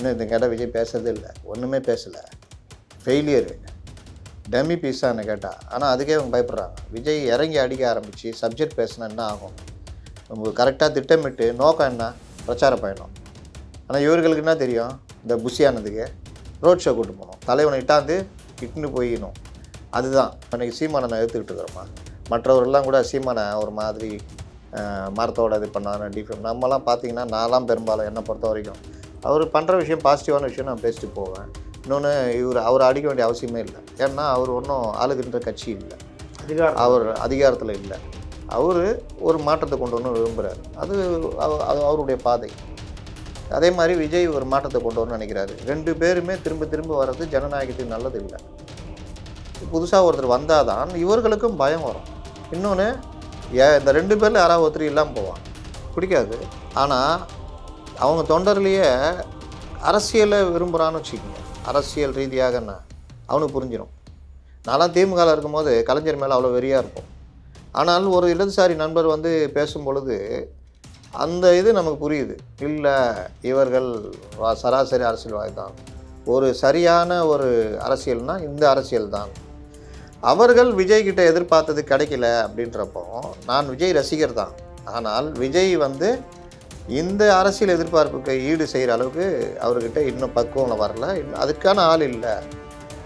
இன்னும் இந்த கேட்டால் விஜய் பேசுறதே இல்லை. ஒன்றுமே பேசலை. ஃபெயிலியரு டம்மி பீஸான்னு கேட்டால் ஆனால் அதுக்கே அவங்க பயப்படுறாங்க. விஜய் இறங்கி அடிக்க ஆரம்பித்து சப்ஜெக்ட் பேசினா என்ன ஆகும்? உங்களுக்கு கரெக்டாக திட்டமிட்டு நோக்கம் என்ன? பிரச்சார பயணம் ஆனால் இவர்களுக்கு என்ன தெரியும்? இந்த புஷியானதுக்கு ரோட் ஷோ கூட்டு போகணும். தலைவனை இட்டாந்து இட்டுன்னு போயிடணும். அதுதான். அன்றைக்கி சீமானை நான் எடுத்துக்கிட்டு இருக்கிறோமா மற்றவர்கள்லாம் கூட சீமானை ஒரு மாதிரி மரத்தோட இது பண்ணான்னு டிஃபன் நம்மலாம் பார்த்தீங்கன்னா நான்லாம் பெரும்பாலும் என்னை பொறுத்த வரைக்கும் அவர் பண்ணுற விஷயம் பாசிட்டிவான விஷயம் நான் பேசிட்டு போவேன். இன்னொன்று இவர் அவர் அடிக்க வேண்டிய அவசியமே இல்லை. ஏன்னா அவர் ஒன்றும் ஆளுகின்ற கட்சி இல்லை. அதிகாரம் அவர் அதிகாரத்தில் இல்லை. அவர் ஒரு மாற்றத்தை கொண்டு வரணும்னு விரும்புகிறார் அது அது அவருடைய பாதை. அதே மாதிரி விஜய் ஒரு மாற்றத்தை கொண்டு வரணும்னு நினைக்கிறாரு. ரெண்டு பேருமே திரும்ப திரும்ப வர்றது ஜனநாயகத்துக்கு நல்லது இல்லை. புதுசாக ஒருத்தர் வந்தால் தான் இவர்களுக்கும் பயம் வரும். இன்னொன்று ஏ இந்த ரெண்டு பேரில் யாராவது ஒருத்தர் இல்லாமல் போவான் பிடிக்காது. ஆனால் அவங்க தொண்டர்லேயே அரசியலை விரும்புகிறான்னு வச்சுக்கோங்க. அரசியல் ரீதியாக அவனுக்கு புரிஞ்சிடும் நான்லாம் திமுகவில் இருக்கும்போது கலைஞர் மேலே அவ்வளோ வெறியாக இருக்கும் ஆனால் ஒரு இடதுசாரி நண்பர் வந்து பேசும் பொழுது அந்த இது நமக்கு புரியுது. இல்லை இவர்கள் சராசரி அரசியல்வாதி தான். ஒரு சரியான ஒரு அரசியல்னால் இந்த அரசியல் தான். அவர்கள் விஜய்கிட்ட எதிர்பார்த்தது கிடைக்கல அப்படின்றப்போ நான் விஜய் ரசிகர் தான். ஆனால் விஜய் வந்து இந்த அரசியல் எதிர்பார்ப்புக்கு ஈடு செய்கிற அளவுக்கு அவர்கிட்ட இன்னும் பக்குவம் வரல. அதுக்கான ஆள் இல்லை.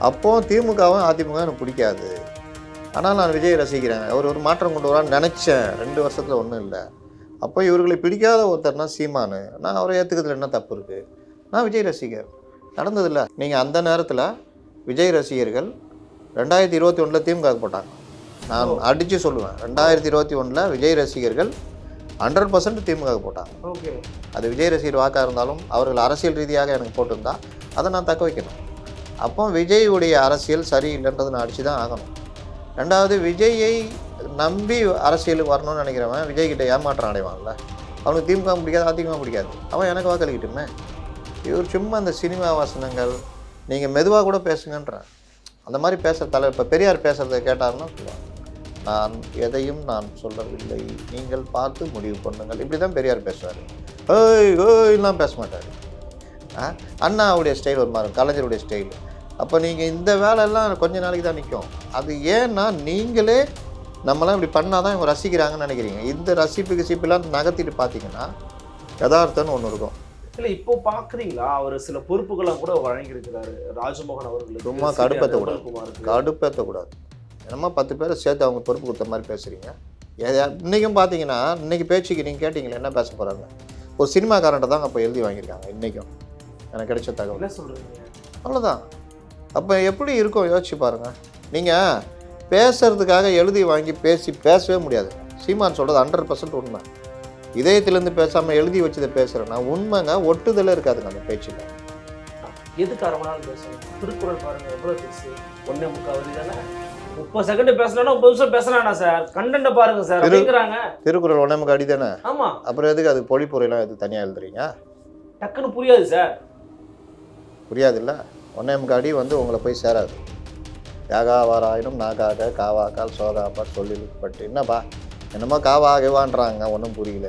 அப்போ திமுகவும் அதிமுக எனக்கு பிடிக்காது. ஆனால் நான் விஜய் ரசிக்கிறேன். அவர் ஒரு மாற்றம் கொண்டு வரான்னு நினச்சேன். ரெண்டு வருஷத்தில் ஒன்றும் இல்லை. அப்போ இவர்களை பிடிக்காத ஒருத்தர்னா சீமானு. நான் அவரை ஏற்றுக்கிறதுல என்ன தப்பு இருக்குது நான் விஜய் ரசிகர். நடந்ததில்ல. நீங்கள் அந்த நேரத்தில் விஜய் ரசிகர்கள் ரெண்டாயிரத்தி இருபத்தி ஒன்றில் திமுக போட்டாங்க. நான் அடித்து சொல்லுவேன். ரெண்டாயிரத்தி இருபத்தி ஒன்றில் விஜய் ரசிகர்கள் ஹண்ட்ரட் பர்சன்ட் திமுக போட்டாங்க. ஓகே. அது விஜய் ரசிகர் வாக்காக இருந்தாலும் அவர்கள் அரசியல் ரீதியாக எனக்கு போட்டிருந்தா அதை நான் தக்க வைக்கணும். அப்போ விஜயுடைய அரசியல் சரியில்லைன்றது நான் அடித்து தான் ஆகணும். ரெண்டாவது விஜயை நம்பி அரசியலுக்கு வரணும்னு நினைக்கிறவன் விஜய் கிட்ட ஏமாற்றம் அடைவான்ல. அவனுக்கு திமுக பிடிக்காது அதிமுக பிடிக்காது. அவன் எனக்கு வாக்களிக்கட்டுமே இவர் சும்மா அந்த சினிமா வசனங்கள் நீங்கள் மெதுவாக கூட பேசுங்கன்றேன். அந்த மாதிரி பேசுகிற தலை இப்போ பெரியார் பேசுகிறத கேட்டாருன்னா நான் எதையும் நான் சொல்லவில்லை. நீங்கள் பார்த்து முடிவு பண்ணுங்கள். இப்படி தான் பெரியார் பேசுவார். ஏய் ஏய்லாம் பேச மாட்டார். அண்ணாவுடைய ஸ்டைல் ஒரு மாதிரி கலைஞருடைய ஸ்டைல் அப்போ நீங்கள் இந்த வேலையெல்லாம் கொஞ்ச நாளைக்கு தான் நிற்கும் அது ஏன்னா நீங்களே நம்மளாம் இப்படி பண்ணால் தான் இவங்க ரசிக்கிறாங்கன்னு நினைக்கிறீங்க. இந்த ரசிப்பு கிசிப்புலாம் நகர்த்திட்டு பார்த்தீங்கன்னா யதார்த்தம்னு ஒன்று இருக்கும். இல்ல இப்போ பாக்குறீங்களா? அவர் சில பொறுப்புகள்லாம் கூட வழங்கி இருக்கிறாரு ராஜமோகன் அவர்களுக்கு சும்மா சி. டி. கடுப்பேத்த கூடாது. என்னமோ பத்து பேரை சேர்த்து அவங்க பொறுப்பு கொடுத்த மாதிரி பேசுகிறீங்க இன்றைக்கும் பார்த்தீங்கன்னா இன்றைக்கி பேச்சுக்கு நீங்கள் கேட்டிங்களே என்ன பேச போகிறாங்க ஒரு சினிமாக்காரன்ட்ட தான் அப்போ எழுதி வாங்கியிருக்காங்க இன்றைக்கும் எனக்கு கிடைச்ச தகவல். என்ன சொல்றீங்க? அவ்வளோதான் அப்போ எப்படி இருக்கும்? யோசிச்சு பாருங்கள் நீங்கள் பேசுறதுக்காக எழுதி வாங்கி பேசி பேசவே முடியாது. சீமான் சொல்கிறது ஹண்ட்ரட் பர்சன்ட் உண்மை. இதயத்திலேருந்து பேசாமல் எழுதி வச்சதை பேசுகிறேன்னா உண்மைங்க ஒட்டுதலே இருக்காதுங்க அந்த பேச்சில். எதுக்கு அரை மணி நேரம் பேசணும்? திருக்குறள் பாருங்க எவ்வளவு பெருசு? ஒன்னே முக்கால் வரி தானே? முப்பது செகண்ட் பேசலன்னா முப்பது நிமிஷம் பேசலாம்டா சார் கண்டென்ட் பாருங்க சார் அப்படிங்கிறாங்க. திருக்குறள் உடம்புக்கு அடி தானே ஆமா. அப்புறம் எதுக்கு அது பொழிப்புரையெல்லாம் எதுக்கு தனியாக எழுதுறீங்க? டக்குன்னு புரியாது சார் புரியாதுல்ல? ஒன்னே அடி வந்து உங்களை போய் சேராது. யாகாவாராயினும் நாகாக காவாக்கால் சோகாப்பார் சொல்லிப்பட்டு என்னப்பா? என்னமோ காவாகவான்றாங்க. ஒன்றும் புரியல.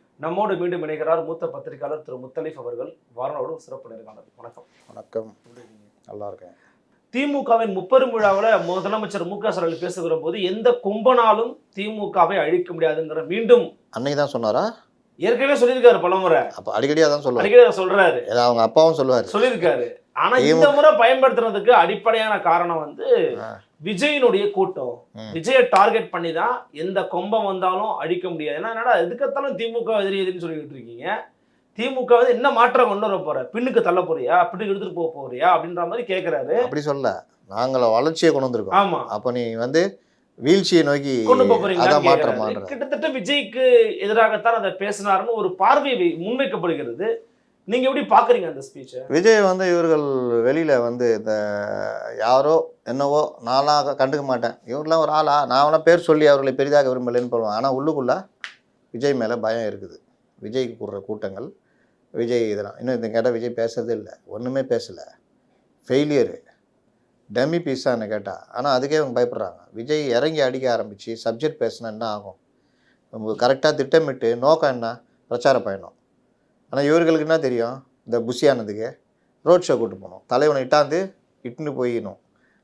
நம்மோடு மீண்டும் இணைகிறார் மூத்த பத்திரிகையாளர் திரு முத்தலீஃப் அவர்கள். வாரனோடு சிறப்பு நேர்காணல் வணக்கம். வணக்கம். நல்லா இருக்கேன். திமுகவின் முப்பெரும் விழாவில் முதலமைச்சர் மு க ஸ்டாலின் பேசுகிற போது எந்த கும்பனாலும் திமுகவை அழிக்க முடியாதுங்கிற மீண்டும் அன்னைக்கு தான் சொன்னாரா? ஏற்கனவே சொல்லியிருக்காரு பலமுறை. அப்போ அடிக்கடியாக தான் சொல்லுவார். அடிக்கடி சொல்றாரு. ஏன்னா அவங்க அப்பாவும் சொல்லுவார். சொல்லியிருக்காரு. ஆனா இந்த முறை பயன்படுத்துறதுக்கு அடிப்படையான காரணம் வந்து. விஜயினுடைய கூட்டம். விஜயை டார்கெட் பண்ணி தான் எந்த கொம்பம் வந்தாலும் அடிக்க முடியாது. ஏன்னா என்னடா எதுக்கத்தாலும் திமுக எதிரி எதிரின்னு சொல்லிட்டு இருக்கீங்க. திமுக வந்து என்ன மாற்றம் கொண்டு வர போற? பின்னுக்கு தள்ள போறியா? பின்னுக்கு எடுத்துட்டு போக போறியா? அப்படின்ற மாதிரி கேக்குறாரு. அப்படி சொல்ல நாங்கள வளர்ச்சியை கொண்டு வந்திருக்கோம். ஆமா. அப்போ நீ வந்து வீழ்ச்சியை நோக்கி கிட்டத்தட்ட விஜய்க்கு எதிராகத்தான் அதை பேசினாருன்னு ஒரு பார்வை முன்வைக்கப்படுகிறது. நீங்க எப்படி பாக்குறீங்க அந்த ஸ்பீச் விஜய் வந்து இவர்கள் வெளியில வந்து இந்த யாரோ என்னவோ நானாக கண்டுக்க மாட்டேன். இவரெல்லாம் ஒரு ஆளா? நான் வேணா பேர் சொல்லி அவர்களை பெரிதாக விரும்பலைன்னு சொல்லுவேன் ஆனால் உள்ளுக்குள்ள விஜய் மேலே பயம் இருக்குது. விஜய்க்கு கூடுற கூட்டங்கள் விஜய் இதெல்லாம். இன்னும் இந்த கேட்டால் விஜய் பேசுறதே இல்லை. ஒன்றுமே பேசலை. ஃபெயிலியரு டம்மி பீஸான்னு கேட்டால் ஆனால் அதுக்கே அவங்க பயப்படுறாங்க. விஜய் இறங்கி அடிக்க ஆரம்பித்து சப்ஜெக்ட் பேசினா என்ன ஆகும்? கரெக்டாக திட்டமிட்டு நோக்கம் என்ன? பிரச்சார பயணம். ஆனால் இவர்களுக்கு என்ன தெரியும்? இந்த புஷியானதுக்கு ரோட் ஷோ கூட்டு போகணும் தலைவனை இட்டாந்து இட்டுன்னு போயிடணும்.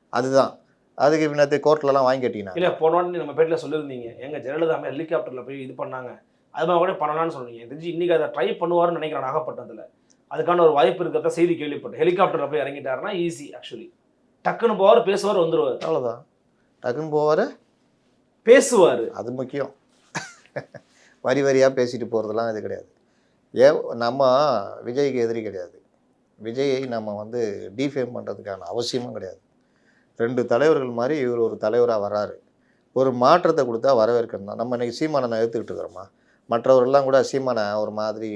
அதுதான். அதுக்கு பின்னத்தை கோர்ட்லலாம் வாங்கி கட்டினாங்க. இல்ல போன வாட்டி நம்ம பேட்டில் சொல்லியிருந்தீங்க. எங்க ஜெயலலிதா அம்மா ஹெலிகாப்டர்ல போய் இது பண்ணாங்க. அது மாதிரி கூட பண்ணலாம்னு சொன்னீங்க. தெரிஞ்சு இன்னைக்கு அதை ட்ரை பண்ணுவாருன்னு நினைக்கிறேன் நாகப்பட்டினத்துல. அதுக்கான ஒரு வாய்ப்பு இருக்கிறதா செய்தி கேள்விப்பட்டேன். ஹெலிகாப்டர்ல போய் இறங்கிட்டாருன்னா ஈஸி ஆக்சுவலி டக்குன்னு போவார் பேசுவார் வந்துருவார். அவ்வளோதான் டக்குன்னு போவார். பேசுவார். அது முக்கியம். வரி வரியாக பேசிட்டு போகிறதுலாம் இது கிடையாது. ஏ நம்ம விஜய்க்கு எதிரி கிடையாது. விஜயை நம்ம வந்து டிஃபேம் பண்ணுறதுக்கான அவசியமும் கிடையாது. ரெண்டு தலைவர்கள் மாதிரி இவர் ஒரு தலைவராக வராரு. ஒரு மாற்றத்தை கொடுத்தா வரவேற்கணும் தான். நம்ம இன்னைக்கு சீமானை எடுத்துக்கிட்டு இருக்கிறோமா? மற்றவர்கள்லாம் கூட சீமானை ஒரு மாதிரி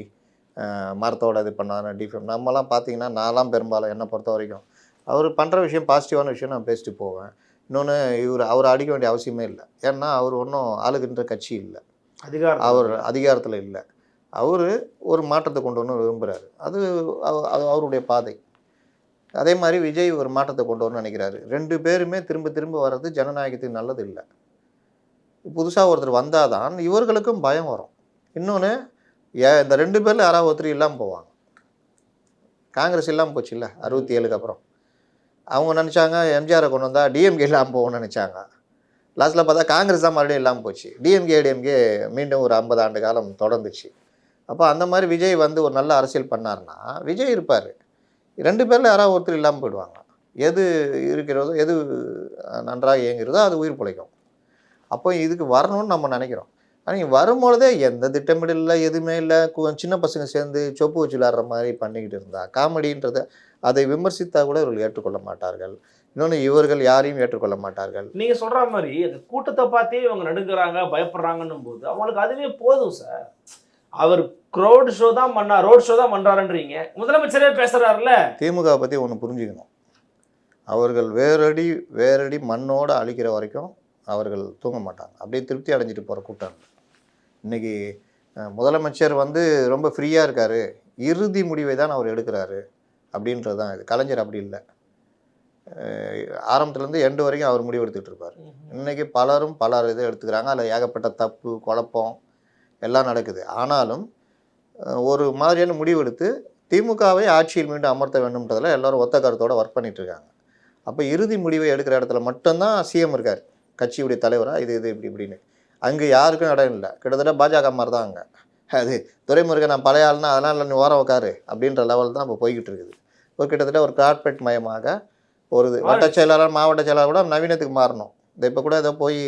மரத்தோட இது பண்ணாங்க டிஃபேம் நம்மலாம் பார்த்தீங்கன்னா நான்லாம் பெரும்பாலும் என்னை பொறுத்த வரைக்கும் அவர் பண்ணுற விஷயம் பாசிட்டிவான விஷயம் நான் பேசிட்டு போவேன். இன்னொன்று இவர் அவர் அடிக்க வேண்டிய அவசியமே இல்லை. ஏன்னா அவர் ஒன்றும் ஆளுகின்ற கட்சி இல்லை. அதிகாரம் அவர் அதிகாரத்தில் இல்லை. அவர் ஒரு மாற்றத்தை கொண்டு வரணும் விரும்புகிறாரு அது அது அவருடைய பாதை. அதே மாதிரி விஜய் ஒரு மாற்றத்தை கொண்டு வரணும்னு நினைக்கிறாரு. ரெண்டு பேருமே திரும்ப திரும்ப வர்றது ஜனநாயகத்துக்கு நல்லது இல்லை புதுசாக ஒருத்தர் வந்தால் தான் இவர்களுக்கும் பயம் வரும். இன்னொன்று இந்த ரெண்டு பேரில் யாராவது ஒருத்தர் இல்லாமல் போவாங்க. காங்கிரஸ் இல்லாமல் போச்சு இல்லை அறுபத்தி ஏழுக்கு அப்புறம். அவங்க நினச்சாங்க எம்ஜிஆரை கொண்டு வந்தால் டிஎம்கே இல்லாமல் போகும்னு நினச்சாங்க. லாஸ்ட்டில் பார்த்தா காங்கிரஸ் தான் மறுபடியும் இல்லாமல் போச்சு. டிஎம்கே டிஎம்கே மீண்டும் ஒரு ஐம்பது ஆண்டு காலம் தொடர்ந்துச்சு. அப்போ அந்த மாதிரி விஜய் வந்து ஒரு நல்ல அரசியல் பண்ணாருன்னா விஜய் இருப்பார். ரெண்டு பேரில் யாராவது ஒருத்தர் இல்லாமல் போயிடுவாங்க. எது இருக்கிறதோ எது நன்றாக இயங்குகிறதோ அது உயிர் பிழைக்கும். அப்போ இதுக்கு வரணும்னு நம்ம நினைக்கிறோம். ஆனால் வரும்பொழுதே எந்த திட்டமிடல் இல்லை எதுவுமே இல்லை. கு- சின்ன பசங்க சேர்ந்து சொப்பு வச்சு விளாட்ற மாதிரி பண்ணிக்கிட்டு இருந்தா காமெடின்றத அதை விமர்சித்தா கூட இவர்கள் ஏற்றுக்கொள்ள மாட்டார்கள். இன்னொன்று இவர்கள் யாரையும் ஏற்றுக்கொள்ள மாட்டார்கள். நீங்கள் சொல்கிற மாதிரி அந்த கூட்டத்தை பார்த்தே இவங்க நடுங்கிறாங்க பயப்படுறாங்கன்னும் போது அவங்களுக்கு அதுவே போதும் சார். அவர் ரோட் ஷோ தான் பண்ணா ரோட் ஷோ தான் பண்றாருன்றீங்க. முதலமைச்சரே பேசுறாருல்ல திமுக பற்றி ஒன்று புரிஞ்சுக்கணும். அவர்கள் வேரடி வேரடி மண்ணோடு அழிக்கிற வரைக்கும் அவர்கள் தூங்க மாட்டாங்க. அப்படியே திருப்தி அடைஞ்சிட்டு போகிற கூட்டம். இன்னைக்கு அஹ், முதலமைச்சர் வந்து ரொம்ப ஃப்ரீயாக இருக்காரு. இறுதி முடிவை தான் அவர் எடுக்கிறாரு. அப்படின்றது தான் இது. கலைஞர் அப்படி இல்லை. ஆரம்பத்துலேருந்து எண்டு வரைக்கும் அவர் முடிவு எடுத்துக்கிட்டு இருப்பார் இன்னைக்கு பலரும் பலர் இதை எடுத்துக்கிறாங்க. அதில் ஏகப்பட்ட தப்பு குழப்பம் எல்லாம் நடக்குது. ஆனாலும் ஒரு மாதிரியான முடிவெடுத்து திமுகவை ஆட்சியில் மீண்டும் அமர்த்த வேண்டும்ன்றதில் எல்லாரும் ஒத்த கருத்தோடு ஒர்க் பண்ணிகிட்ருக்காங்க இருக்காங்க அப்போ இறுதி முடிவை எடுக்கிற இடத்துல மட்டும்தான் சிஎம் இருக்கார். கட்சியுடைய தலைவராக இது இது இப்படி இப்படின்னு. அங்கே யாருக்கும் இடம் இல்லை. கிட்டத்தட்ட பாஜக மாதிரி தான் அங்கே. அது துரைமுருகன் நான் பழைய ஆள்னா அதனால் நீ ஓரம் உட்காரு அப்படின்ற லெவல் தான் இப்போ போய்கிட்டு இருக்குது. ஒரு கிட்டத்தட்ட ஒரு கார்பரேட் மயமாக ஒரு வட்டச் வட்ட செயலாளர் மாவட்ட செயலாளர் கூட நவீனத்துக்கு மாறணும். இந்த இப்போ கூட ஏதோ போய்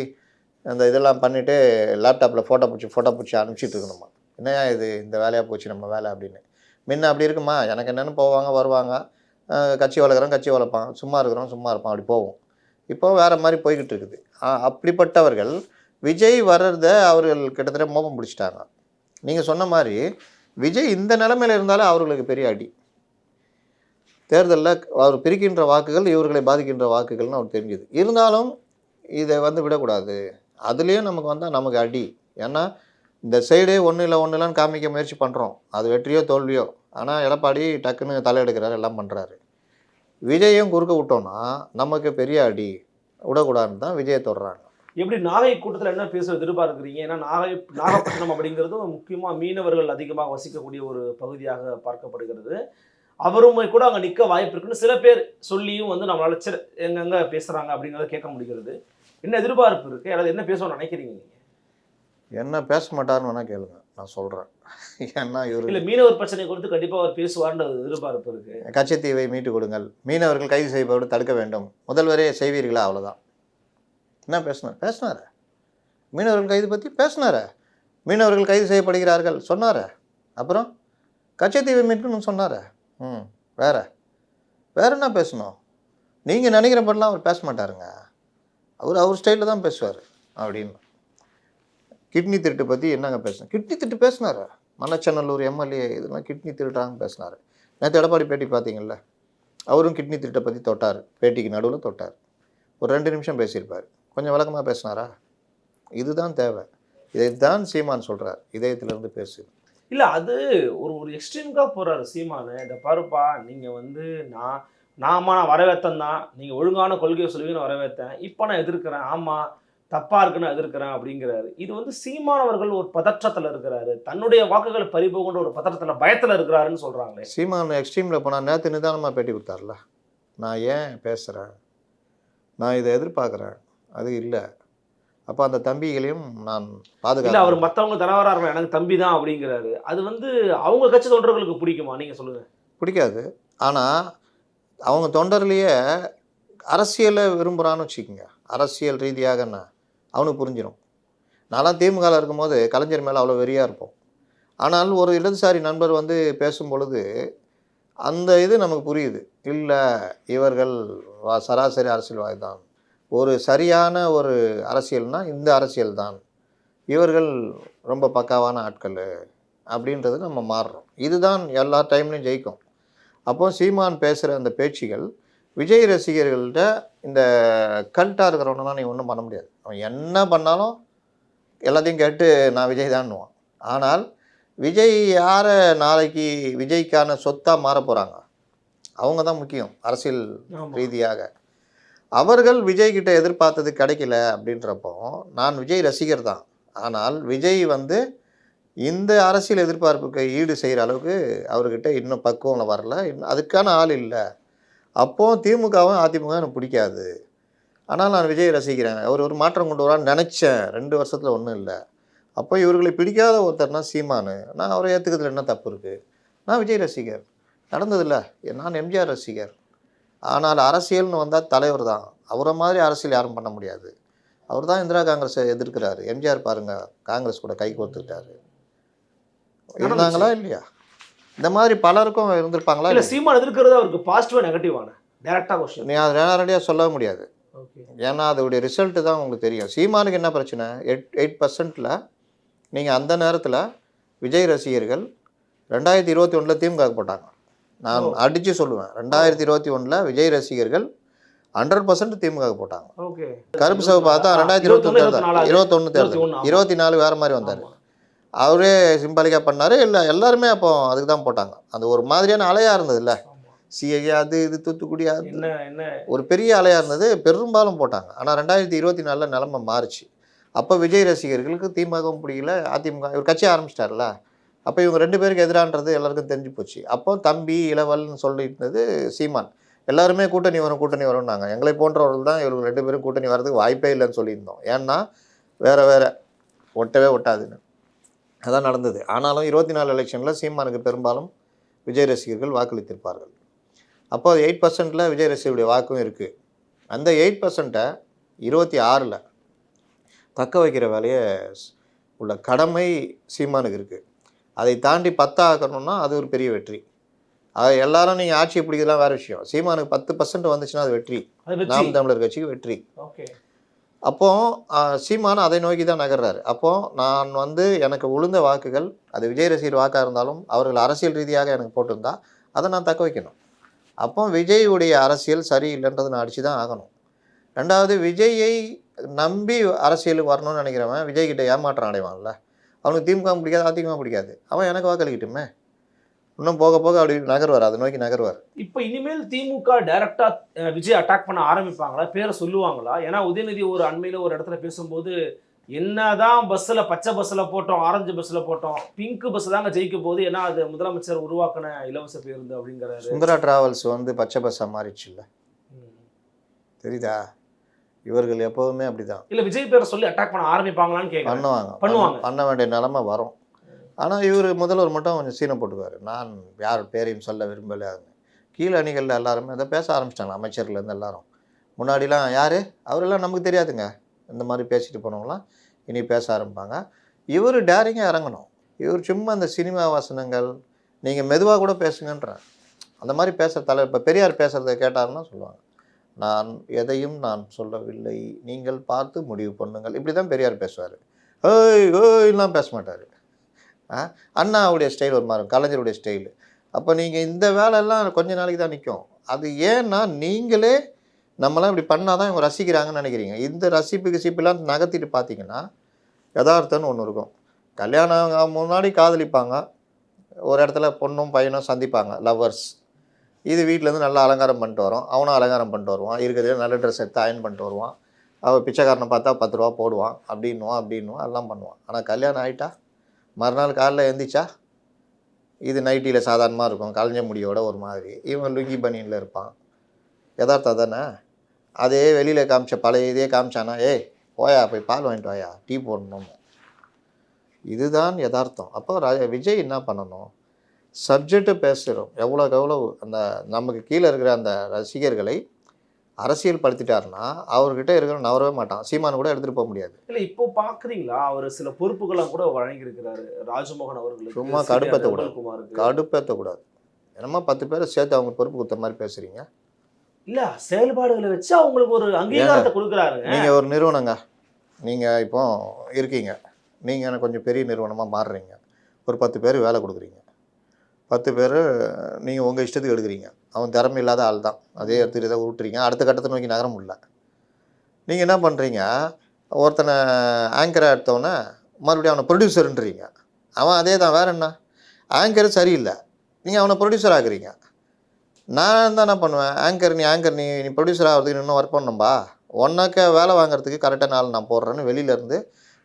அந்த இதெல்லாம் பண்ணிவிட்டு லேப்டாப்பில் ஃபோட்டோ பிடிச்சி ஃபோட்டோ பிடிச்சி அனுப்பிச்சிட்டு இருக்கணுமா? என்னையா இது இந்த வேலையாக போச்சு நம்ம வேலை அப்படின்னு. முன்ன அப்படி இருக்குமா? எனக்கு என்னென்னு போவாங்க வருவாங்க. கட்சி வளர்க்குறோம் கட்சி வளர்ப்பான். சும்மா இருக்கிறோம் சும்மா இருப்பான். அப்படி போவோம் இப்போ வேறு மாதிரி போய்கிட்டு இருக்குது. ஆ, அப்படிப்பட்டவர்கள் விஜய் வர்றத அவர்கள் கிட்டத்தட்ட மோபம் பிடிச்சிட்டாங்க. நீங்கள் சொன்ன மாதிரி விஜய் இந்த நிலமையில் இருந்தாலும் அவர்களுக்கு பெரிய அடி. தேர்தலில் அவர் பிரிக்கின்ற வாக்குகள் இவர்களை பாதிக்கின்ற வாக்குகள்னு அவர் தெரிஞ்சுது. இருந்தாலும் இதை வந்து விடக்கூடாது. அதுலேயும் நமக்கு வந்தால் நமக்கு அடி. ஏன்னா இந்த சைடே ஒன்றும் இல்லை ஒன்றும் இல்லைன்னு காமிக்க முயற்சி பண்ணுறோம் அது வெற்றியோ தோல்வியோ. ஆனால் எடப்பாடி டக்குன்னு தலையெடுக்கிறாரு எல்லாம் பண்ணுறாரு விஜயும் குறுக்க விட்டோம்னா நமக்கு பெரிய அடி விடக்கூடாதுன்னு தான் விஜயை தொடுறாங்க. எப்படி நாகை கூட்டத்தில் என்ன பேச எதிர்பார்க்குறீங்க? ஏன்னா நாகை நாகப்பட்டினம் அப்படிங்கிறது முக்கியமாக மீனவர்கள் அதிகமாக வசிக்கக்கூடிய ஒரு பகுதியாக பார்க்கப்படுகிறது. அவருமே கூட அங்கே நிற்க வாய்ப்பு இருக்குன்னு சில பேர் சொல்லியும் வந்து நம்மளால சில எங்கெங்கே பேசுகிறாங்க அப்படிங்கிறத கேட்க முடிகிறது. என்ன எதிர்பார்ப்பு இருக்கு? யாராவது என்ன பேசணும்னு நினைக்கிறீங்க என்ன பேச மாட்டாருன்னு வேணால் கேளுங்க. நான் சொல்கிறேன் ஏன்னா இவர் இல்ல மீனவர் பிரச்சனை குறித்து கண்டிப்பா அவர் பேசுவார்ன்றது எதிர்பார்ப்பு இருக்கு. கச்சத்தீவை மீட்டு கொடுங்கள். மீனவர்கள் கைது செய்யப்பட்டு தடுக்க வேண்டும். முதல்வரே செய்வீர்களா? அவ்வளோதான் என்ன பேசினார்? பேசினார? மீனவர்கள் கைது பற்றி பேசினார? மீனவர்கள் கைது செய்யப்படுகிறார்கள். சொன்னார? அப்புறம் கச்சத்தீவை மீட்கணும்னு சொன்னார? ம் வேற. வேற என்ன பேசணும்? நீங்கள் நினைக்கிறப்படலாம் அவர் பேச மாட்டாருங்க. அவர் அவர் ஸ்டைலில் தான் பேசுவார் அப்படின்னு. கிட்னி திருட்டு பற்றி என்னங்க பேசுனேன் கிட்னி திருட்டு பேசினார்? ஒரு எம்எல்ஏ இதெல்லாம் கிட்னி திருட்டாங்க பேசினார். நேற்று எடப்பாடி பேட்டி பார்த்தீங்கல்ல அவரும் கிட்னி திருட்டை பற்றி தொட்டார் பேட்டிக்கு நடுவில் தொட்டார். ஒரு ரெண்டு நிமிஷம் பேசியிருப்பார். கொஞ்சம் விளக்கமாக பேசினாரா? இதுதான் தேவை. இதைத்தான் சீமான் சொல்கிறார் இதயத்திலேருந்து பேசு. இல்லை அது ஒரு ஒரு எக்ஸ்ட்ரீமுக்காக போகிறாரு சீமானு. இந்த பாருப்பா நீங்கள் வந்து நான் நாம நான் வரவேத்தன் தான் நீங்க ஒழுங்கான கொள்கையை சொல்லுவீங்க நான் வரவேத்தேன். இப்போ நான் எதிர்க்கிறேன். ஆமா தப்பா இருக்குன்னு எதிர்க்கிறேன் அப்படிங்கிறாரு. இது வந்து சீமானவர்கள் ஒரு பதற்றத்துல இருக்கிறாரு. தன்னுடைய வாக்குகள் பறிபோகுன்ற ஒரு பதற்றத்துல பயத்துல இருக்கிறாருன்னு சொல்றாங்களே. சீமான் எக்ஸ்ட்ரீமில் போனால் நேற்று நிதானமாக பேட்டி கொடுத்தார்ல. நான் ஏன் பேசுகிறேன் நான் இதை எதிர்பார்க்குறேன். அது இல்லை. அப்போ அந்த தம்பிகளையும் நான் இல்ல அவர் தலைவரா இருக்கலாம் எனக்கு தம்பி தான் அப்படிங்கிறாரு. அது வந்து அவங்க கட்சி தொண்டர்களுக்கு பிடிக்குமா? நீங்க சொல்லுங்க. பிடிக்காது. ஆனால் அவங்க தொண்டர்லேயே அரசியலை விரும்புகிறான்னு வச்சுக்கோங்க. அரசியல் ரீதியாகன்னா அவனுக்கு புரிஞ்சிடும் நான்லாம் திமுகவில் இருக்கும்போது கலைஞர் மேலே அவ்வளோ வெறியாக இருப்போம். ஆனால் ஒரு இடதுசாரி நண்பர் வந்து பேசும் பொழுது அந்த இது நமக்கு புரியுது. இல்லை இவர்கள் வா- சராசரி அரசியல்வாதி தான். ஒரு சரியான ஒரு அரசியல்னா இந்த அரசியல் தான். இவர்கள் ரொம்ப பக்காவான ஆட்கள் அப்படின்றது நம்ம மாறுறோம். இதுதான் எல்லா டைம்லையும் ஜெயிக்கும். அப்போ சீமான் பேசுகிற அந்த பேச்சுகள் விஜய் ரசிகர்கள்ட்ட இந்த கல்ட்டாக இருக்கிறவனெல்லாம் நீ ஒன்றும் பண்ண முடியாது. அவன் என்ன பண்ணாலும் எல்லாத்தையும் கேட்டு நான் விஜய் தான்னுவான். ஆனால் விஜய் யாரை நாளைக்கு விஜய்க்கான சொத்தாக மாற போகிறாங்க அவங்க தான் முக்கியம் அரசியல். ரீதியாக. அவர்கள் விஜய் கிட்ட எதிர்பார்த்தது கிடைக்கல அப்படின்றப்போ நான் விஜய் ரசிகர் தான். ஆனால் விஜய் வந்து இந்த அரசியல் எதிர்பார்ப்புக்கு ஈடு செய்கிற அளவுக்கு அவர்கிட்ட இன்னும் பக்குவம் வரல. இன்னும் அதுக்கான ஆள் இல்லை. அப்போது திமுகவும் அதிமுக எனக்கு பிடிக்காது. ஆனால் நான் விஜய் ரசிக்கிறேன். அவர் ஒரு மாற்றம் கொண்டு வரான்னு நினச்சேன். ரெண்டு வருஷத்தில் ஒன்றும் இல்லை. அப்போ இவர்களை பிடிக்காத ஒருத்தர்னா சீமானு. நான் அவரை ஏற்றுக்கிறதுல என்ன தப்பு இருக்குது நான் விஜய் ரசிகர். நடந்ததில்ல. நான் எம்ஜிஆர் ரசிகர். ஆனால் அரசியல்னு வந்தால் தலைவர் தான். அவரை மாதிரி அரசியல் யாரும் பண்ண முடியாது. அவர் தான் இந்திரா காங்கிரஸை எதிர்க்கிறாரு. எம்ஜிஆர் பாருங்க காங்கிரஸ் கூட கை கோர்த்துக்கிட்டாரு. இருந்தாங்களா இல்லையா? இந்த மாதிரி பலருக்கும் இருந்திருப்பாங்களா இல்ல? சீமான் எதிர்க்கிறது அவருக்கு பாசிட்டிவா நெகட்டிவான டைரக்டா கொஸ்டின் நீ அதை நேரடியாக சொல்ல முடியாது. ஏன்னா அதோடைய ரிசல்ட்டு தான் உங்களுக்கு தெரியும். சீமானுக்கு என்ன பிரச்சனை? எட் எயிட் பர்சன்ட்டில் நீங்கள் அந்த நேரத்தில் விஜய் ரசிகர்கள் ரெண்டாயிரத்தி இருபத்தி ஒன்றில் திமுக போட்டாங்க. நான். அடித்து சொல்லுவேன். ரெண்டாயிரத்தி இருபத்தி ஒன்றில் விஜய் ரசிகர்கள் ஹண்ட்ரட் பர்சன்ட் திமுக போட்டாங்க. ஓகே கருப்பு சவு பார்த்தா ரெண்டாயிரத்தி இருபத்தொன்று தேர்தல். இருபத்தொன்று தேர்தல். இருபத்தி இருபத்தி நாலு வேறு மாதிரி வந்தார். அவரே சிம்பாலிக்காக பண்ணார். இல்லை எல்லாருமே அப்போ அதுக்கு தான் போட்டாங்க. அந்த ஒரு மாதிரியான அலையாக இருந்ததுல்ல. சிஐ அது இது தூத்துக்குடி அது ஒரு பெரிய அலையாக இருந்தது. பெரும்பாலும் போட்டாங்க. ஆனால் ரெண்டாயிரத்தி இருபத்தி நாலில் நிலமை மாறுச்சு. அப்போ விஜய் ரசிகர்களுக்கு திமுகவும் பிடிக்கல அதிமுக இவர் கட்சி ஆரம்பிச்சிட்டார்ல. அப்போ இவங்க ரெண்டு பேருக்கு எதிரான்றது எல்லாருக்கும் தெரிஞ்சு போச்சு. அப்போ தம்பி இளவல்னு சொல்லியிருந்தது சீமான். எல்லாருமே கூட்டணி வரும் கூட்டணி வரும்னாங்க. எங்களை போன்றவர்கள் தான் இவர்கள் ரெண்டு பேரும் கூட்டணி வர்றதுக்கு வாய்ப்பே இல்லைன்னு சொல்லியிருந்தோம். ஏன்னா வேற வேற. ஒட்டவே ஒட்டாதுன்னு. அதான் நடந்தது. ஆனாலும் இருபத்தி நாலு எலெக்ஷனில் சீமானுக்கு பெரும்பாலும் விஜய் ரசிகர்கள் வாக்களித்திருப்பார்கள். அப்போ எயிட் பர்சன்ட்டில் விஜய் ரசிகருடைய வாக்கும் இருக்குது அந்த எயிட் பர்சன்ட்டை இருபத்தி ஆறில் தக்க வைக்கிற வேலையை உள்ள கடமை சீமானுக்கு இருக்குது அதை தாண்டி பத்தா ஆக்கணும்னா அது ஒரு பெரிய வெற்றி. அது எல்லாரும் நீங்கள் ஆட்சியை பிடிக்கலாம் வேறு விஷயம். சீமானுக்கு பத்து பர்சன்ட் வந்துச்சுன்னா அது வெற்றி. அது வெற்றி. நாம் தமிழர் கட்சிக்கு வெற்றி. ஓகே. அப்போ சீமான் அதை நோக்கி தான் நகர்றாரு. அப்போ நான் வந்து எனக்கு உளுந்த வாக்குகள் அது விஜய் ரசிகர் வாக்காக இருந்தாலும் அவர்கள் அரசியல் ரீதியாக எனக்கு போட்டிருந்தா அதை நான் தக்க வைக்கணும். அப்போ விஜயுடைய அரசியல் சரியில்லைன்றது நான் அடித்து தான் ஆகணும். ரெண்டாவது விஜயை நம்பி அரசியலுக்கு வரணும்னு நினைக்கிறவன் விஜய்கிட்ட ஏமாற்றம் அடைவான்ல. அவனுக்கு திமுக பிடிக்காது அதிமுக பிடிக்காது. அவன் எனக்கு வாக்களிக்கட்டுமே. இன்னும் போக போக அப்படி நகர்வார் அதை நோக்கி நகர்வார். இப்போ இனிமேல் திமுக டைரக்டா விஜய் அட்டாக் பண்ண ஆரம்பிப்பாங்களா? பேரை சொல்லுவாங்களா? ஏன்னா உதயநிதி ஒரு அண்மையில ஒரு இடத்துல பேசும்போது என்னதான் பஸ்ஸில் பச்சை பஸ்ஸில் போட்டோம் ஆரஞ்சு பஸ்ஸில் போட்டோம் பிங்க் பஸ் தாங்க ஜெயிக்க போகுது ஏன்னா அது முதலமைச்சர் உருவாக்கின இலவச பேருந்து அப்படிங்கிறாரு. சுந்தரா டிராவல்ஸ் வந்து பச்சை பஸ்ஸாக மாறிடுச்சுல்ல? ம். தெரியுதா? இவர்கள் எப்போதுமே அப்படிதான். இல்ல விஜய் பேரை சொல்லி அட்டாக் பண்ண ஆரம்பிப்பாங்களான்னு கேட்கறேன் பண்ணுவாங்க. பண்ணுவாங்க. பண்ண- பண்ண வேண்டிய நிலைமை வரும். ஆனால் இவர் முதல்வர் மட்டும் கொஞ்சம் சீனை போட்டுக்குவார். நான் யார் பேரையும் சொல்ல விரும்பலை கீழே அணிகளில் எல்லாருமே அதை பேச ஆரம்பிச்சிட்டாங்க அமைச்சர்லேருந்து எல்லாரும். முன்னாடிலாம் யார்? அவரெல்லாம் நமக்கு தெரியாதுங்க. இந்த மாதிரி பேசிட்டு போனவங்களாம் இனி பேச ஆரம்பிப்பாங்க. இவர் டேரிங்காக இறங்கணும். இவர் சும்மா அந்த சினிமா வசனங்கள் நீங்கள் மெதுவாக கூட பேசுங்கன்றேன். அந்த மாதிரி பேசுகிற தலை இப்போ பெரியார் பேசுகிறத கேட்டாருன்னா சொல்லுவாங்க. நான் எதையும் நான் சொல்லவில்லை. நீங்கள் பார்த்து முடிவு பண்ணுங்கள். இப்படி தான் பெரியார் பேசுவார். ஏய் ஏய்லாம் பேச மாட்டார். அண்ணாவுடைய ஸ்டைல் ஒரு மாதிரி கலைஞருடைய ஸ்டைலு அப்போ நீங்கள் இந்த வேலையெல்லாம் கொஞ்ச நாளைக்கு தான் நிற்கும் அது ஏன்னா நீங்களே நம்மளாம் இப்படி பண்ணால் தான் இவங்க ரசிக்கிறாங்கன்னு நினைக்கிறீங்க. இந்த ரசிப்பு கிசிப்புலாம் நகர்த்திட்டு பார்த்தீங்கன்னா யதார்த்தம்னு ஒன்று இருக்கும். கல்யாணம் முன்னாடி காதலிப்பாங்க. ஒரு இடத்துல பொண்ணும் பையனும் சந்திப்பாங்க லவ்வர்ஸ் இது வீட்டிலேருந்து நல்லா அலங்காரம் பண்ணிட்டு வரோம். அவனும் அலங்காரம் பண்ணிட்டு வருவான். இருக்கிறதுல நல்ல ட்ரெஸ் எடுத்து அயன் பண்ணிட்டு வருவான். அவள் பிச்சைக்காரனை பார்த்தா பத்து ரூபா போடுவான். அப்படின்னுவான் அப்படின்னுவான் எல்லாம் பண்ணுவான். ஆனால் கல்யாணம் ஆகிட்டா மறுநாள் காலைல எழுந்திரிச்சா இது நைட்டியில் சாதாரணமாக இருக்கும் கலைஞ்ச முடியோட ஒரு மாதிரி. இவன் லுங்கி பனியனில் இருப்பான். யதார்த்தம் தானே அதே வெளியில் காமிச்ச பழைய இதே காமிச்சானா ஏய் போயா போய் பால் வாங்கிட்டு வாயா டீ போடணும் இதுதான் யதார்த்தம். அப்போ ராஜா விஜய் என்ன பண்ணணும்? சப்ஜெக்ட்டு பேசுகிறோம் எவ்வளோக்கு எவ்வளோ அந்த நமக்கு கீழே இருக்கிற அந்த ரசிகர்களை அரசியல் படுத்திட்டாருன்னா அவர்கிட்ட இருக்கிற நவரவே மாட்டான். சீமானு கூட எடுத்துகிட்டு போக முடியாது. இல்ல இப்போ பாக்குறீங்களா? அவர் சில பொறுப்புகளை கூட வழங்கி இருக்கிறாரு ராஜமோகன் அவர்களுக்கு சும்மா CR கடுப்பேத்த கூடாது. நிர்மல்குமாருக்கு. கடுப்பேற்றக்கூடாது என்னமோ பத்து பேரை சேர்த்து அவங்க பொறுப்பு கொடுத்த மாதிரி பேசுகிறீங்க இல்ல செயல்பாடுகளை வச்சு அவங்களுக்கு ஒரு அங்கீகாரத்தை கொடுக்குறாருங்க நீங்கள் ஒரு நிறுவனங்க. நீங்கள் இப்போ இருக்கீங்க. நீங்கள் கொஞ்சம் பெரிய நிறுவனமாக மாறுறீங்க. ஒரு பத்து பேர் வேலை கொடுக்குறீங்க. பத்து பேர் நீங்கள் உங்கள் இஷ்டத்துக்கு எடுக்கிறீங்க. அவன் திறமை இல்லாத ஆள் தான். அதே எடுத்துகிட்டு தான் விட்டுறீங்க அடுத்த கட்டத்தை நோக்கி நகர முடியல நீங்கள் என்ன பண்ணுறீங்க ஒருத்தனை ஆங்கரை எடுத்தவொடனே மறுபடியும் அவனை ப்ரொடியூசர்ன்றீங்க அவன் அதே தான். வேற என்ன? ஆங்கர் சரியில்லை. நீங்கள் அவனை ப்ரொடியூசர் ஆக்குறீங்க. நான் தான் என்ன பண்ணுவேன்? ஆங்கர் நீ ஆங்கர் நீ நீ ப்ரொடியூசர் ஆகிறதுக்கு இன்னும் ஒர்க் பண்ணணும்பா? உனக்கு வேலை வாங்குறதுக்கு கரெக்டாக நாள் நான் போடுறேன்னு வெளியிலேருந்து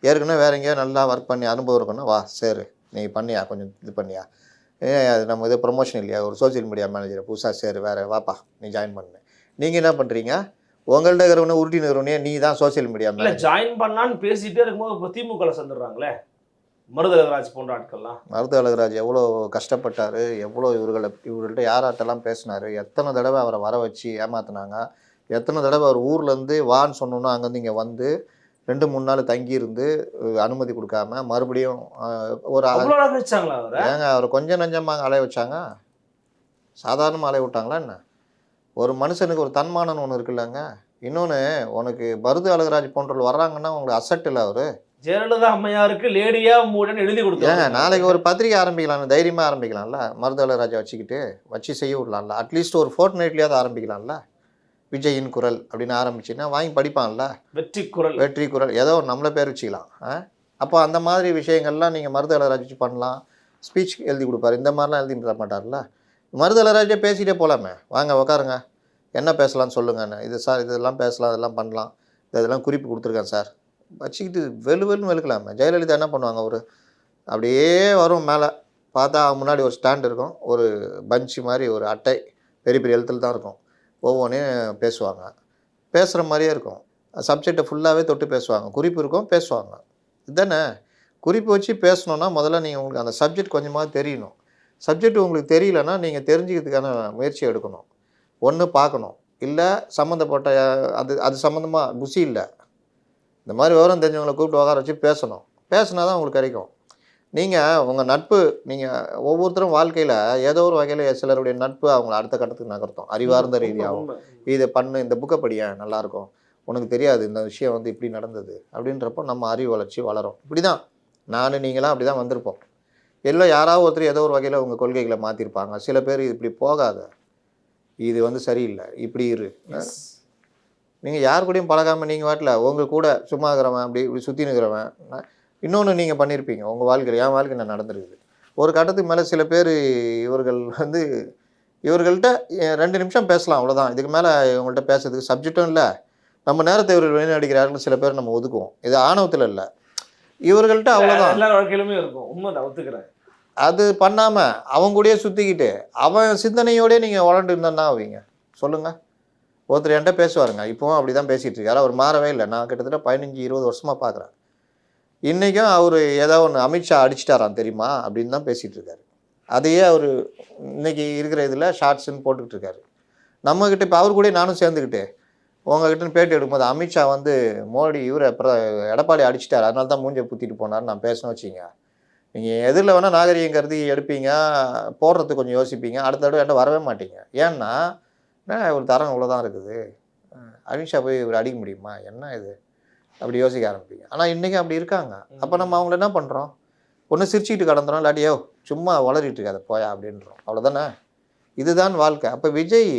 ஏற்கனவே வேற எங்கேயோ நல்லா ஒர்க் பண்ணி அனுபவம் இருக்கணும். வா சரி. நீ பண்ணியா? கொஞ்சம் இது பண்ணியா? ஏ அது நம்ம இது ப்ரொமோஷன் இல்லையா? ஒரு சோஷியல் மீடியா மேனேஜர் புதுசாக சரி வேறு வாப்பா நீ ஜாயின் பண்ணு. நீங்கள் என்ன பண்ணுறீங்க உங்கள்ட்ட இருக்கிறவனே உருட்டி நிறுவனே நீ தான் சோஷியல் மீடியா இல்ல ஜாயின் பண்ணான்னு பேசிட்டே இருக்கும்போது இப்போ திமுக சேர்ந்துடுறாங்களே மருதராஜ் போன்ற ஆட்கள்லாம். மருது அழகராஜ் எவ்வளோ கஷ்டப்பட்டார் எவ்வளோ இவர்களை இவர்கள்ட்ட யாராட்டெல்லாம் பேசினார் எத்தனை தடவை அவரை வர வச்சு ஏமாத்துனாங்க எத்தனை தடவை அவர் ஊர்லேருந்து வான்னு சொன்னோன்னா அங்கேருந்து இங்கே வந்து ரெண்டு மூணு நாள் தங்கியிருந்து அனுமதி கொடுக்காம மறுபடியும் ஒரு ஏங்க அவர் கொஞ்சம் நஞ்சமாக அலைய வச்சாங்க? சாதாரணமாக அலைய விட்டாங்களா என்ன? ஒரு மனுஷனுக்கு ஒரு தன்மானம் ஒன்று இருக்குல்லங்க இன்னொன்று உனக்கு மருது அழகராஜ் போன்றவர்கள் வர்றாங்கன்னா உங்களுக்கு அசட் இல்லை அவர். ஜெயலலிதா அம்மையாருக்கு லேடியா மூடன் எழுதி ஏங்க கொடுத்தாங்க நாளைக்கு ஒரு பத்திரிக்கை ஆரம்பிக்கலாம் தைரியமாக ஆரம்பிக்கலாம்ல? மருது அழகராஜை வச்சுக்கிட்டு வச்சு செய்ய விடலாம்ல? அட்லீஸ்ட் ஒரு ஃபோர்ட் நைட்லேயாவது ஆரம்பிக்கலாம்ல? விஜயின் குரல் அப்படின்னு ஆரம்பிச்சுன்னா வாங்கி படிப்பான்ல. வெற்றி குரல் வெற்றி குரல் ஏதோ நம்மள பேர் வச்சுக்கலாம். ஆ? அப்போ அந்த மாதிரி விஷயங்கள்லாம் நீங்கள் மருது அழகராஜ் வச்சு பண்ணலாம். ஸ்பீச் எழுதி கொடுப்பாரு. இந்த மாதிரிலாம் எழுதி தர மாட்டார்ல. மருது அழகராஜே பேசிட்டே போகலாமே வாங்க உக்காருங்க. என்ன பேசலாம்னு சொல்லுங்கண்ணே இது சார் இதெல்லாம் பேசலாம் இதெல்லாம் பண்ணலாம். இது இதெல்லாம் குறிப்பு கொடுத்துருக்கேன் சார். வச்சுக்கிட்டு வெளு வெளுன்னு வெளுக்கலாமே. ஜெயலலிதா என்ன பண்ணுவாங்க ஒரு அப்படியே வரும் மேலே. பார்த்தா முன்னாடி ஒரு ஸ்டாண்ட் இருக்கும். ஒரு பஞ்ச் மாதிரி ஒரு அட்டை. பெரிய பெரிய எழுத்துல தான் இருக்கும். ஒவ்வொன்றையும் பேசுவாங்க. பேசுகிற மாதிரியே இருக்கும். சப்ஜெக்டை ஃபுல்லாகவே தொட்டு பேசுவாங்க. குறிப்பு இருக்கும் பேசுவாங்க. இதுதானே குறிப்பு வச்சு பேசணுன்னா முதல்ல நீங்கள் உங்களுக்கு அந்த சப்ஜெக்ட் கொஞ்சமாக தெரியணும். சப்ஜெக்ட் உங்களுக்கு தெரியலன்னா நீங்கள் தெரிஞ்சுக்கிறதுக்கான முயற்சி எடுக்கணும். ஒன்று பார்க்கணும். இல்லை சம்மந்தப்பட்ட அது அது சம்மந்தமாக புசி இல்லை. இந்த மாதிரி விவரம் தெரிஞ்சவங்களை கூப்பிட்டு உட்கார வச்சு பேசணும். பேசினா தான் உங்களுக்கு கிடைக்கும். நீங்கள் உங்கள் நட்பு நீங்கள் ஒவ்வொருத்தரும் வாழ்க்கையில் ஏதோ ஒரு வகையில் சிலருடைய நட்பு அவங்கள அடுத்த கட்டத்துக்கு நகர்த்தும். அறிவார்ந்த ரீதியாகவும். இதை பண்ணு இந்த புக்கை படியேன் நல்லாயிருக்கும் உனக்கு தெரியாது இந்த விஷயம் வந்து இப்படி நடந்தது. அப்படின்றப்போ நம்ம அறிவு வளர்ச்சி வளரும். இப்படி தான் நான் நீங்களாம் அப்படி தான் வந்திருப்போம். இல்லை யாராவது ஒருத்தர் ஏதோ ஒரு வகையில் உங்கள் கொள்கைகளை மாற்றிருப்பாங்க சில பேர் இப்படி போகாத. இது வந்து சரியில்லை. இப்படி இரு. நீங்கள் யார் கூடயும் பழகாமல் நீங்கள் வாட்டில் உங்கள் கூட சும்மா இருக்கிறவன் அப்படி இப்படி சுற்றி நிற்கிறவன் இன்னொன்று நீங்கள் பண்ணியிருப்பீங்க உங்கள் வாழ்க்கையில் என் வாழ்க்கை நான் நடந்திருக்குது? ஒரு கட்டத்துக்கு மேலே சில பேர் இவர்கள் வந்து இவர்கள்ட்ட ரெண்டு நிமிஷம் பேசலாம் அவ்வளோதான் இதுக்கு மேலே இவங்கள்ட்ட பேசுறதுக்கு சப்ஜெக்டும் இல்லை. நம்ம நேரத்தை இவர்கள் வீணடிக்கிறார்கள் சில பேர் நம்ம ஒதுக்குவோம். இது ஆணவத்தில் இல்லை. இவர்கள்ட்ட அவ்வளோதான் எல்லார் வாழ்க்கையிலுமே இருக்கும். உண்மைதான் ஒத்துக்கிறேன். அது பண்ணாமல் அவங்க கூடயே சுற்றிக்கிட்டு அவன் சிந்தனையோடய நீங்கள் வளர்ந்து இருந்தா ஆவீங்க? சொல்லுங்கள் ஒருத்தர் என்கிட்ட பேசுவாருங்க. இப்போவும் அப்படி தான் பேசிகிட்டு இருக்காரு. அவர் மாறவே இல்லை. நான் கிட்டத்தட்ட பதினஞ்சு இருபது வருஷமாக பார்க்குறேன் இன்றைக்கும் அவர் ஏதோ ஒன்று அமித்ஷா அடிச்சிட்டாராம் தெரியுமா? அப்படின்னு தான் பேசிகிட்டு இருக்காரு. அதையே அவர் இன்றைக்கி இருக்கிற இதில் ஷார்ட்ஸ்ன்னு போட்டுக்கிட்டு இருக்காரு. நம்மக்கிட்ட இப்போ அவர் கூட நானும் சேர்ந்துக்கிட்டு உங்ககிட்ட பேட்டி எடுக்கும்போது அமித்ஷா வந்து மோடி இவரை பிர எடப்பாடி அடிச்சிட்டார். அதனால தான் மூஞ்சை குத்திட்டு போனார் நான் பேசணும் வச்சிங்க நீங்கள் எதிரில் வேணால் நாகரிகம் கருதி எடுப்பீங்க போடுறதுக்கு கொஞ்சம் யோசிப்பீங்க அடுத்த தடவை என்ன வரவே மாட்டீங்க. ஏன்னா என்ன ஒரு தரம் இவ்வளோதான் இருக்குது. அமித்ஷா போய் இவர் அடிக்க முடியுமா? என்ன இது? அப்படி யோசிக்க ஆரம்பிப்பீங்க. ஆனால் இன்றைக்கி அப்படி இருக்காங்க. அப்போ நம்ம அவங்கள என்ன பண்ணுறோம் ஒன்று சிரிச்சுக்கிட்டு கடந்துறோம் இல்லாட்டியோ சும்மா வளரிட்டு இருக்காத போயா அப்படின்றோம். அவ்வளோதானே இதுதான் வாழ்க்கை. அப்போ விஜய்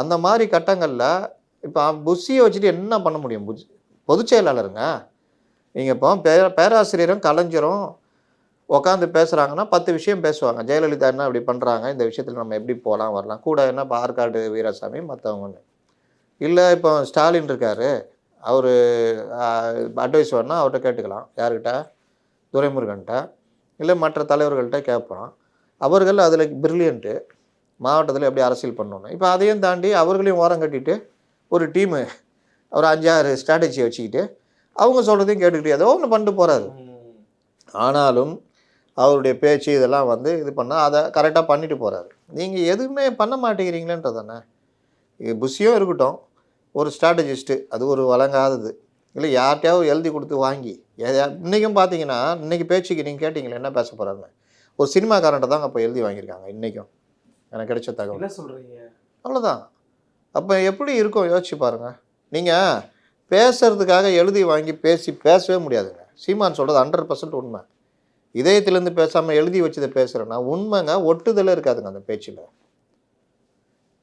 அந்த மாதிரி கட்டங்களில் இப்போ புஷியை வச்சுட்டு என்ன பண்ண முடியும்? புஷ் பொதுச் செயலாளருங்க. நீங்கள் இப்போ பேர பேராசிரியரும் கலைஞரும் உட்காந்து பேசுகிறாங்கன்னா பத்து விஷயம் பேசுவாங்க. ஜெயலலிதா என்ன இப்படி பண்ணுறாங்க இந்த விஷயத்தில் நம்ம எப்படி போகலாம் வரலாம்? கூட என்ன இப்போ ஆற்காடு வீராசாமி மற்றவங்கன்னு இல்லை இப்போ ஸ்டாலின் இருக்கார். அவர் அட்வைஸ் வேணால் அவர்கிட்ட கேட்டுக்கலாம். யார்கிட்ட? துரைமுருகன்கிட்ட. இல்லை மற்ற தலைவர்கள்ட்ட கேட்போம் அவர்கள் அதில் பிரில்லியண்ட்டு மாவட்டத்தில் எப்படி அரசியல் பண்ணணும் இப்போ அதையும் தாண்டி அவர்களையும் ஓரம் கட்டிட்டு ஒரு டீமு ஒரு அஞ்சாறு ஸ்ட்ராட்டஜி வச்சுக்கிட்டு அவங்க சொல்கிறதையும் கேட்டுக்கிட்டு ஏதோ ஒன்று பண்ணிட்டு போகிறாரு ஆனாலும் அவருடைய பேச்சு இதெல்லாம் வந்து இது பண்ணால் அதை கரெக்டாக பண்ணிட்டு போகிறாரு நீங்கள் எதுவுமே பண்ண மாட்டேங்கிறீங்களேன்றதானே? இது புஷியும் இருக்கட்டும். ஒரு ஸ்ட்ராட்டஜிஸ்ட்டு அது ஒரு வழங்காதது. இல்லை யார்கிட்டயாவது எழுதி கொடுத்து வாங்கி எதையா இன்றைக்கும் பார்த்தீங்கன்னா இன்றைக்கி பேச்சுக்கு நீங்கள் கேட்டிங்களே என்ன பேச போகிறாங்க ஒரு சினிமாக்காரன்ட்ட தாங்க அப்போ எழுதி வாங்கியிருக்காங்க இன்றைக்கும் எனக்கு கிடைச்ச தகவல். என்ன சொல்றீங்க? அவ்வளோதான் அப்போ எப்படி இருக்கும் யோசிச்சு பாருங்கள் நீங்கள் பேசுறதுக்காக எழுதி வாங்கி பேசி பேசவே முடியாதுங்க. சீமான் சொல்கிறது ஹண்ட்ரட் பர்சன்ட் உண்மை. இதயத்திலேருந்து பேசாமல் எழுதி வச்சதை பேசுகிறேன்னா உண்மைங்க ஒட்டுதலே இருக்காதுங்க அந்த பேச்சில்.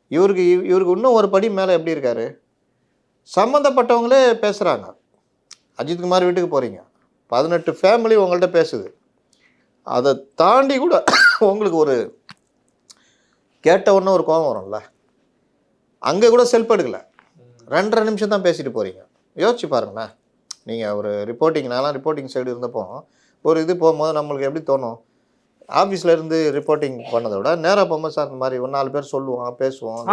இவருக்கு இவ- இவருக்கு இன்னும் ஒரு படி மேலே எப்படி இருக்காரு? சம்மந்தப்பட்டவங்களே பேசுகிறாங்க அஜித்குமார் வீட்டுக்கு போகிறீங்க பதினெட்டு ஃபேமிலி உங்கள்கிட்ட பேசுது. அதை தாண்டி கூட உங்களுக்கு ஒரு கேட்ட உடனே ஒரு கோபம் வரும்ல. அங்கே கூட செல்ஃப் எடுக்கலை. ரெண்டரை நிமிஷம் தான் பேசிட்டு போகிறீங்க யோசிச்சு பாருங்களேன். நீங்கள் ஒரு ரிப்போர்ட்டிங் நான்லாம் ரிப்போர்ட்டிங் சைடு இருந்தப்போ ஒரு இது போகும்போது நம்மளுக்கு எப்படி தோணும்? ஆஃபீஸில் இருந்து ரிப்போர்ட்டிங் பண்ணதை விட நேராக போகும்போது சார் இந்த மாதிரி ஒரு நாலு பேர் சொல்லுவோம் பேசுவோம்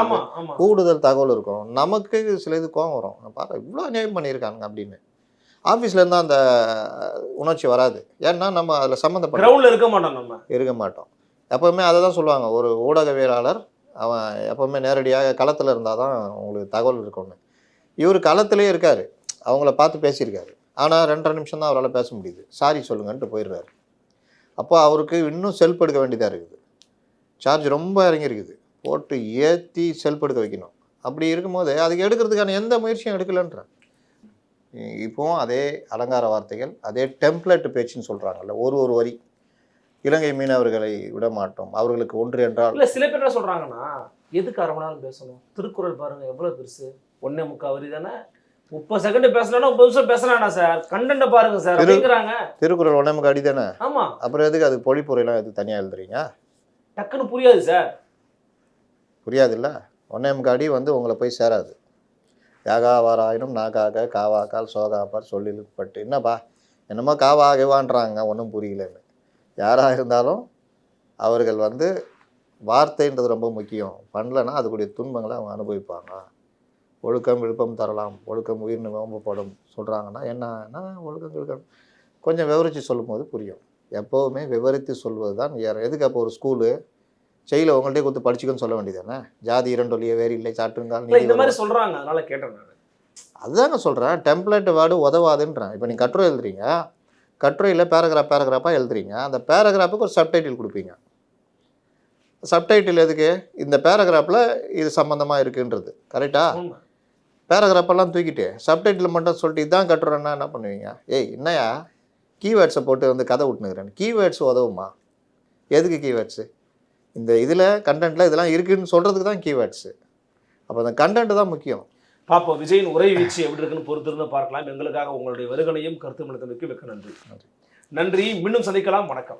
கூடுதல் தகவல் இருக்கும். நமக்கு சில இது கோவம் வரும். பாரு இவ்வளோ நியாயம் பண்ணியிருக்காங்க அப்படின்னு. ஆஃபீஸில் இருந்தால் அந்த உணர்ச்சி வராது. ஏன்னா நம்ம அதில் சம்மந்தப்பட்ட இருக்க மாட்டோம் நம்ம. இருக்க மாட்டோம். எப்போவுமே அதை தான் சொல்லுவாங்க. ஒரு ஊடகவியலாளர் அவன் எப்போவுமே நேரடியாக களத்தில் இருந்தால் தான் உங்களுக்கு தகவல் இருக்கும்னு இவர் களத்திலே இருக்கார். அவங்கள பார்த்து பேசியிருக்காரு. ஆனால் ரெண்டரை நிமிஷம் தான் அவரால் பேச முடியுது. சாரி சொல்லுங்கன்ட்டு போயிடுறாரு. அப்போ அவருக்கு இன்னும் செல்ப் எடுக்க வேண்டியதாக இருக்குது. சார்ஜ் ரொம்ப இறங்கியிருக்குது. போட்டு ஏற்றி செல்ப் எடுக்க வைக்கணும். அப்படி இருக்கும்போது அதுக்கு எடுக்கிறதுக்கான எந்த முயற்சியும் எடுக்கலன்றேன் இப்போவும் அதே அலங்கார வார்த்தைகள் அதே டெம்ப்ளெட் பேச்சுன்னு சொல்கிறாங்கல்ல ஒரு ஒரு வரி. இலங்கை மீனவர்களை விட மாட்டோம். அவர்களுக்கு ஒன்று என்றால் இல்லை சில பேர் என்ன சொல்கிறாங்கன்னா எதுக்கு அரை மணி நேரம் பேசணும்? திருக்குறள் பாருங்கள் எவ்வளோ பெருசு. ஒன்றே முக்கால் வரி தானே? முப்பது செகண்ட் பேசலாம் முப்பது நிமிஷம் பேசலாம்டா சார் கண்டென்ட் பாருங்க சார் அப்படிங்கிறாங்க. திருக்குறள் ஒன்றே அடி தானே ஆமா. அப்புறம் எதுக்கு அது பொழிப்புரையெல்லாம் எதுக்கு தனியாக எழுதுறீங்க? டக்குன்னு புரியாது சார் புரியாதுல்ல? ஒன்றே அடி வந்து உங்களை போய் சேராது. யாகாவாராயினும் நாகாக காவாக்கால் சோகாப்பார் சொல்லிலுப்பட்டு என்னப்பா? என்னமோ காவா ஆகவான்றாங்க. ஒன்றும் புரியலன்னு யாராக இருந்தாலும் அவர்கள் வந்து வார்த்தைன்றது ரொம்ப முக்கியம். பண்ணலன்னா அதுக்குடைய துன்பங்களை அவங்க அனுபவிப்பாங்க. ஒழுக்கம் விழுப்பம் தரலாம் ஒழுக்கம் உயிர் நோம்பப்படும் சொல்கிறாங்கன்னா என்னன்னா ஒழுக்கம் கிழுக்கம் கொஞ்சம் விவரித்து சொல்லும்போது புரியும். எப்போவுமே விவரித்து சொல்வது தான் எதுக்கு அப்போ ஒரு ஸ்கூலு செயல உங்கள்கிட்ட கொடுத்து படிச்சுக்கன்னு சொல்ல வேண்டியதானே ஜாதி இரண்டொலிய வேறு இல்லை நீதி இந்த மாதிரி. சொல்றாங்க அதனால கேட்டேன் நான். அதுதாங்க சொல்கிறேன் டெம்ப்ளேட் வேர்டு உதவாதுன்றேன். இப்போ நீங்கள் கட்டுரை எழுதுறீங்க. கட்டுரையில் பேராகிராஃப் பேராகிராஃபாக எழுதுறீங்க. அந்த பேராகிராஃபுக்கு ஒரு சப்டைட்டில் கொடுப்பீங்க. சப்டைட்டில் எதுக்கு? இந்த பேராகிராஃபில் இது சம்மந்தமாக இருக்குன்றது. கரெக்டா உண்மை. பேராகிராஃபெல்லாம் தூக்கிட்டு சப்டைட்டில் மட்டும் சொல்லிட்டு இதான் கட்டுறேன்னா என்ன பண்ணுவீங்க? ஏய் என்னையா கீவேர்ட்ஸை போட்டு வந்து கதை விட்டுனுக்குறேன் கீவேர்ட்ஸ் உதவுமா? எதுக்கு கீவேர்ட்ஸு இந்த இதில் கண்டென்ட்டில் இதெல்லாம் இருக்குன்னு சொல்கிறதுக்கு தான் கீவேர்ட்ஸு அப்போ அந்த கண்டென்ட் தான் முக்கியம். பாப்போம் விஜயின் உரை வீச்சு எப்படி இருக்குன்னு பொறுத்திருந்து பார்க்கலாம். எங்களுக்காக உங்களுடைய வருகனையும் கருத்து மனிதனுக்கு மிக்க நன்றி. நன்றி. மீண்டும் சந்திக்கலாம். வணக்கம்.